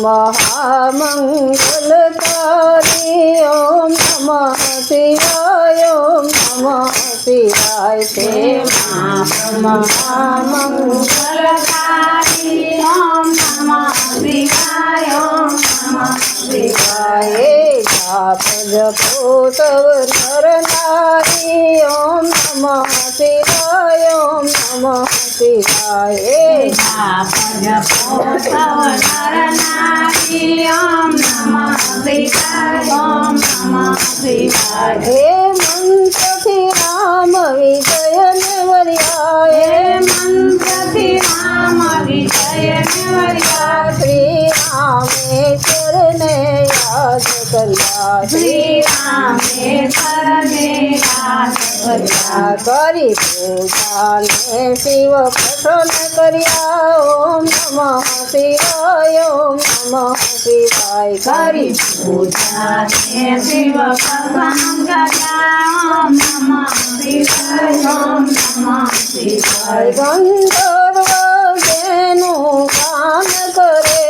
મહામંગલકારી ઓમ નમઃ શિવાય ઓમ નમઃ શિવાય તે મહામંગલકારી ઓમ નમઃ શિવાય ઓમ નમઃ શિવાય જાપ જપો સવ નારી ઓમ નમઃ શિવાય ઓમ નમઃ શિવાય જાપ જપો સવ નર નારી ઓમ નમઃ શિવાય ઓમ નમઃ શિવાય હે મંત્રથી પૂજાને શિવ પ્રસન્ન કર્યા. ઓમ નમઃ શિવાય ઓમ નમઃ શિવાય. કરી પૂજાને શિવ પ્રસન્ન કર્યા. ઓમ નમઃ શિવાય ઓમ નમઃ શિવાય. ગંધર્વ જેનું કામ કરે.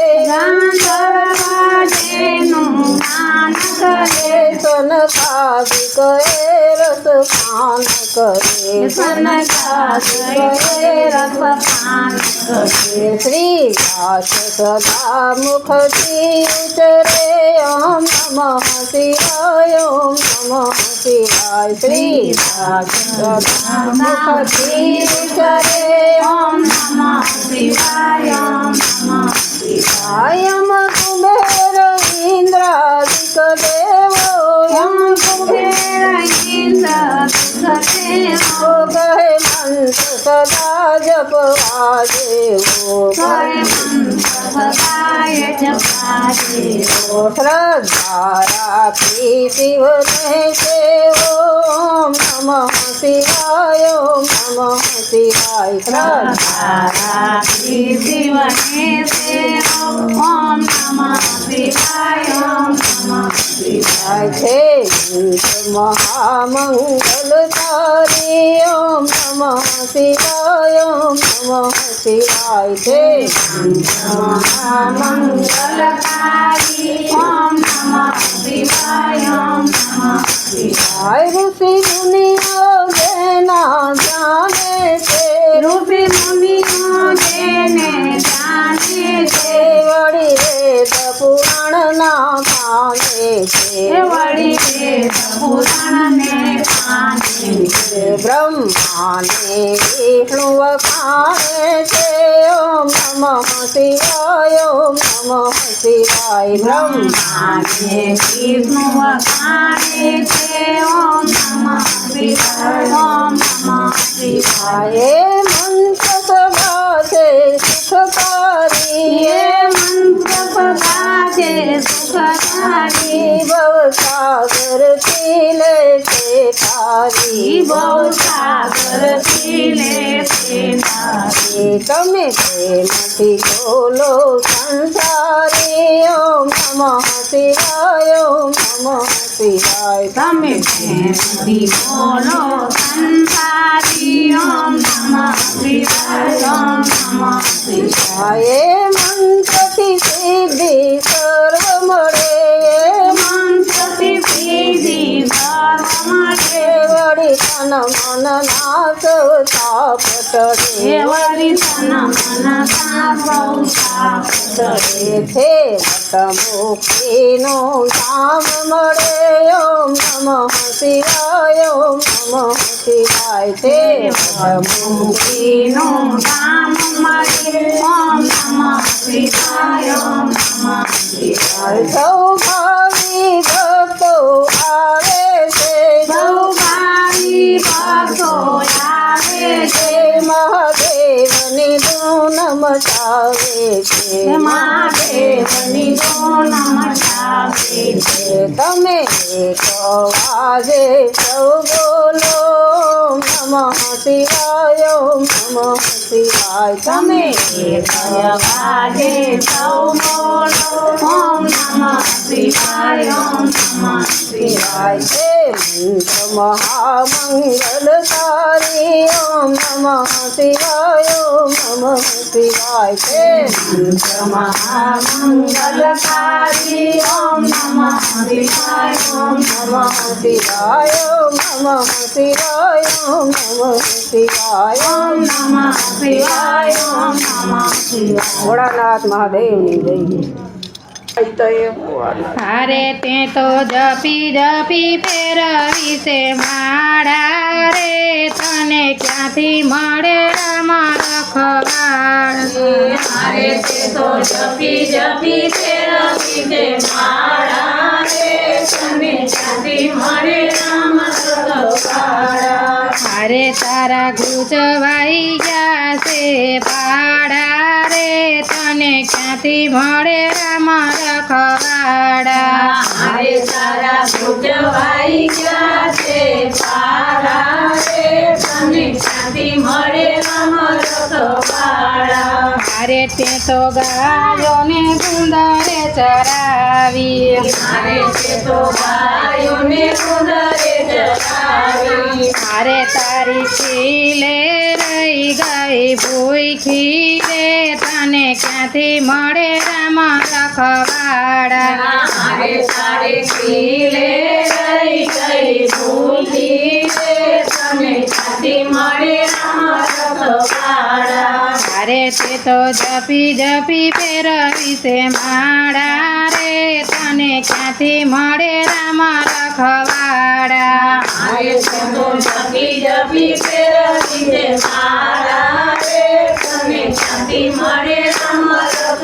પાન કરે સનકાદિકે રસપાન કરે શ્રી દાસ સદા મુખથી ઉતરે ઓમ નમઃ શિવાય ઓમ નમઃ શિવાય શ્રી દાસ સદા મુખથી ઉતરે ઓમ નમઃ શિવાય ઓમ નમઃ શિવાય આયમ કુબેર ઇન્દ્રાદિક દેવો ઓમ કુબેર ઇન્દ્ર સુખદેવો કહે મંત્ર સદા જપવા દેવો જય મંત્ર સદાય જપા દેવો શ્રદ્ધા રાખી શિવને સેવો ઓમ નમઃ શિવાય ઓમ નમઃ શિવાય શ્રદ્ધા રાખી શિવને સેવો ઓમ નમઃ શિવાય ઓમ નમઃ છે મહામંગલકારી ઓમ નમઃ શિવાય ઓમ નમઃ શિવાય છે મહામંગલકારી બ્રહ્માને વિષ્ણુ વખાણે છે ઓમ નમઃ શિવાય ઓમ નમઃ શિવાય બ્રહ્મા બ્રહ્માને વિષ્ણુ વખાણે છે ઓમ નમઃ શિવાય ઓમ નમઃ શિવાય તારી બહુ સાગર પીલે પીનારી એ તમે પ્રેમથી બોલો સંસારી ઓમ નમઃ શિવાય ઓમ નમઃ શિવાય તમે પ્રેમથી બોલો સંસારી ઓમ નમઃ શિવાય ઓમ નમઃ શિવાય એ મંત્રથી સિદ્ધિ સર્વ તન મન નાશ તાપ ટળે દેવરી તન મન ચડે એ છે વટમુખીનું ધામ મળે ઓમ નમઃ શિવાય ઓમ નમઃ શિવાય વટમુખી મુક્તિનું ધામ મળે ઓમ નમઃ શિવાય ઓમ નમઃ શિવાય સૌ ભાવી ભક્તો આવે છે મહાદેવની ધૂન મચાવે છે મહાદેવની છે તમે એક વાજે સૌ બોલો નમઃ શિવાય નમઃ શિવાય તમે એક વાગે સૌ બોલો ઓમ શિવાય ઓમ નમઃ શિવાય શિવાય છે મંત્ર મહામંગલકારી ઓમ નમઃ શિવાય ઓમ નમઃ શિવાય છે મંત્ર મહામંગલકારી ઓમ નમઃ શિવાય ઓમ નમઃ શિવાય ઓમ નમઃ શિવાય ઓમ નમઃ શિવાય ઓમ નમઃ શિવાય ઓમ અરે તે તો જપી જપી ફેરવી છે માળા રે તને ક્યાંથી મળે મારા ખવાડ મારે તે તો જપી જપી ફેરવી છે માળા રે તને ક્યાંથી મળે રામ સતપાળા અરે તારા ગુજવાઈ છે પાડા રે તને ક્યાંથી મળે મારા ખવાડા મારે તારા ગુજવાઈ છે પાળા રે તને ક્યાંથી મળે અરે તે તો ગાયોને ગુંદરે ચરાવી. મારે તે તો ગાયોને ઉદરે ચરાવી. અરે તારી ખીલે રહી ગઈ ભૂખી રે તને ક્યાંથી મળે રામ રખવાડા મારે તારી ખીલે ભૂલી મળે અરે તે તો જપી જપી ફેરવી છે માળા રે. તને ક્યાંથી મળે રામ રખવાડા? અરે તે તો જપી જપી ફેરવી છે મારા રે. તને ક્યાંથી મળે રામ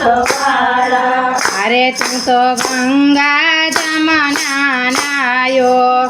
રખવાડા અરે તું તો ગંગા જમના નાયો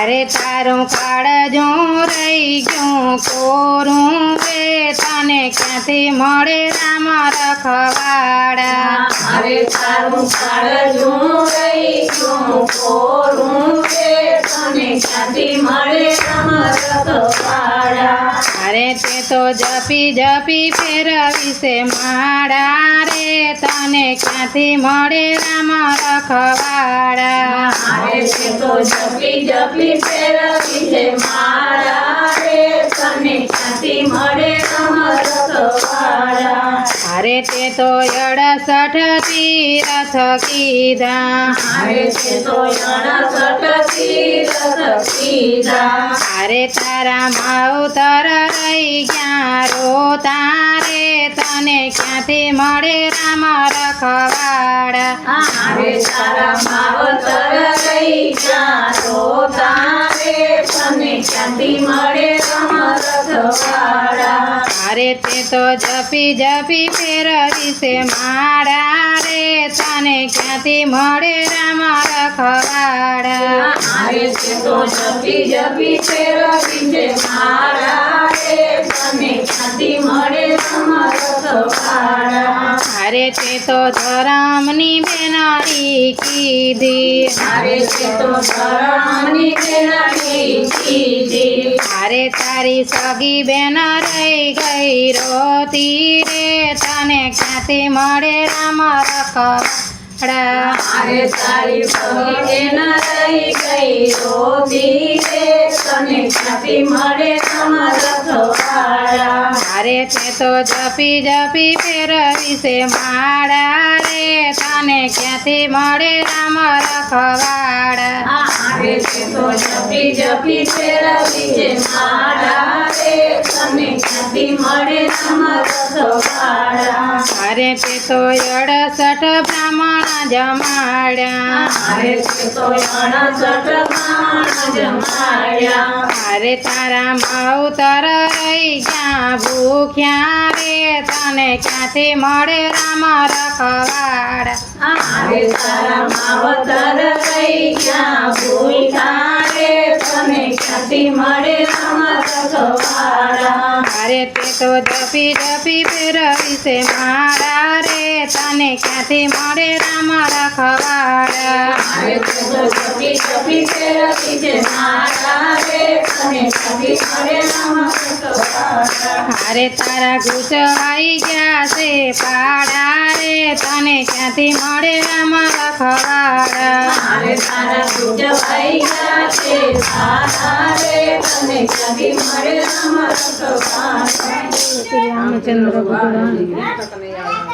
અરે તારું કાળજો રહી ગયું કોરું રે તને ક્યાંથી મળે રામ રખવાડા? અરે તારું કાળજું રહી ગયું કોરું રે તને ક્યાંથી મળે રામ રખવાડા? અરે તે તો જપી જપી ફેરવી છે માળા રે તને ક્યાંથી મળે રામ રખવાડા? મારે તો જપી જપી ફેરવી છે મારા રે તને ક્યાંથી મળે રામ રખવાડા? અરે તે તો અડસઠ તીરથ કીધા. અરે તે તો અડસઠ તીરથ કીધા. અરે તારા માવતર રહી ગયા રો તારે તને ક્યાંથી મળે રામ રખવાડા મારે તારા માવતર રહી ગયા તો તારે તને ક્યાંથી મળે રામ અરે તે તો જપી જપી ફેરવી છે માળા રે તને ક્યાંથી મળે રામ રખવાડા? અરે તે તો જપી જપી ફેરવી છે મારા રે તને ક્યાંથી મળે રામ રખવાળા અરે તે તો ધરામની બેનારી કીધી. મારે તે તો ધરામની બેનારી કીધી. અરે તારી સગી બેના રહી ગઈ રોતી રે. તને ક્યાંથી મળે રામ રખવાડા મારે તારી પગી બેન રહી ગઈ રોતી રે તને ક્યાંથી મળે અરે તે તો જપી જપી ફેરવી છે માળા રે તને ક્યાંથી મળે રામ રખવાડા મારે તે તો જપી જપી ફેરવી છે મારા રે તને ક્યાંથી મળે રામ રખવાળા? અરે તે તો અડસઠ બ્રાહ્મણ જમાડ્યા મારે તે તો અણસઠ માણ જમાડ્યા અરે તારા માવતર રહી ગયા, ભૂખ્યા રે, તને ક્યાંથી મળે રામ રખવાડા? મારે તારા માવતર રહી ગયા ભૂખા રે તમે ક્યાંથી મળે અરે તે તો જપી જપી ફેરવી છે મારા રે. તને ક્યાંથી મળે રામ રખવાડા અરે તે તો જપી જપી ફેરવી છે મારા રે તને ક્યાંથી મળે રામ હારે તારા ગુચવાઈ ગયા છે પાડા રે. તને ક્યાંથી મળે રામ રખવાડા મારે તારા ગુજવાઈ ગયા છે તારા રે તને ક્યાંથી મળે રામ રખવાડા રામચંદ્ર ભગવાન.